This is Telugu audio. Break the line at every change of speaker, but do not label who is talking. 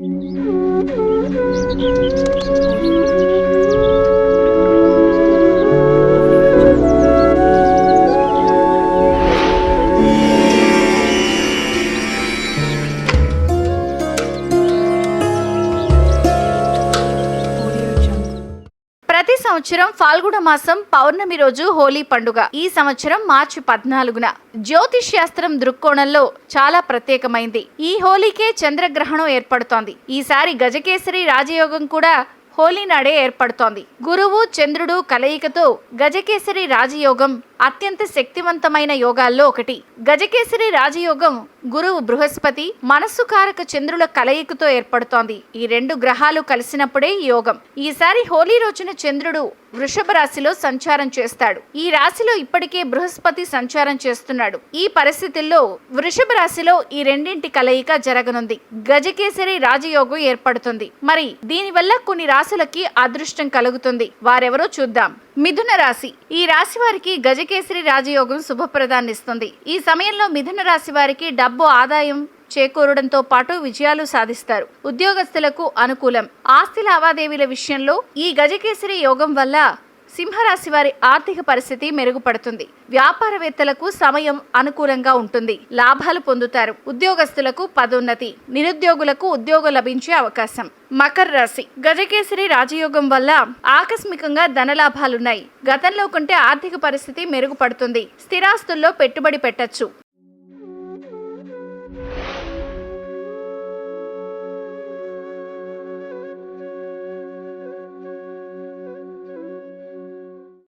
うん。సంవత్సరం ఫాల్గుణ మాసం పౌర్ణమి రోజు హోలీ పండుగ. ఈ సంవత్సరం మార్చి పద్నాలుగున. జ్యోతిష్ శాస్త్రం దృక్కోణంలో చాలా ప్రత్యేకమైంది. ఈ హోలీకే చంద్రగ్రహణం ఏర్పడుతోంది. ఈసారి గజకేసరి రాజయోగం కూడా హోలీ నాడే ఏర్పడుతోంది. గురువు చంద్రుడు కలయికతో గజకేసరి రాజయోగం అత్యంత శక్తివంతమైన యోగాల్లో ఒకటి. గజకేసరి రాజయోగం గురువు బృహస్పతి మనస్సు కారక చంద్రుల కలయికతో ఏర్పడుతోంది. ఈ రెండు గ్రహాలు కలిసినప్పుడే యోగం. ఈసారి హోలీ రోజున చంద్రుడు వృషభ రాశిలో సంచారం చేస్తాడు. ఈ రాశిలో ఇప్పటికే బృహస్పతి సంచారం చేస్తున్నాడు. ఈ పరిస్థితుల్లో వృషభ రాశిలో ఈ రెండింటి కలయిక జరగనుంది. గజకేసరి రాజయోగం ఏర్పడుతుంది. మరి దీనివల్ల కొన్ని రాశి రాశులకి అదృష్టం కలుగుతుంది. వారెవరో చూద్దాం. మిథున రాశి. ఈ రాశి వారికి గజకేసరి రాజయోగం శుభప్రదాన్నిస్తుంది. ఈ సమయంలో మిథున రాశి వారికి డబ్బు ఆదాయం చేకూరడంతో పాటు విజయాలు సాధిస్తారు. ఉద్యోగస్తులకు అనుకూలం. ఆస్తి లావాదేవీల విషయంలో ఈ గజకేసరి యోగం వల్ల సింహరాశి వారి ఆర్థిక పరిస్థితి మెరుగుపడుతుంది. వ్యాపారవేత్తలకు సమయం అనుకూలంగా ఉంటుంది. లాభాలు పొందుతారు. ఉద్యోగస్తులకు పదోన్నతి. నిరుద్యోగులకు ఉద్యోగం లభించే అవకాశం. మకర రాశి. గజకేసరి రాజయోగం వల్ల ఆకస్మికంగా ధనలాభాలున్నాయి. గతంలో కంటే ఆర్థిక పరిస్థితి మెరుగుపడుతుంది. స్థిరాస్తుల్లో పెట్టుబడి పెట్టచ్చు.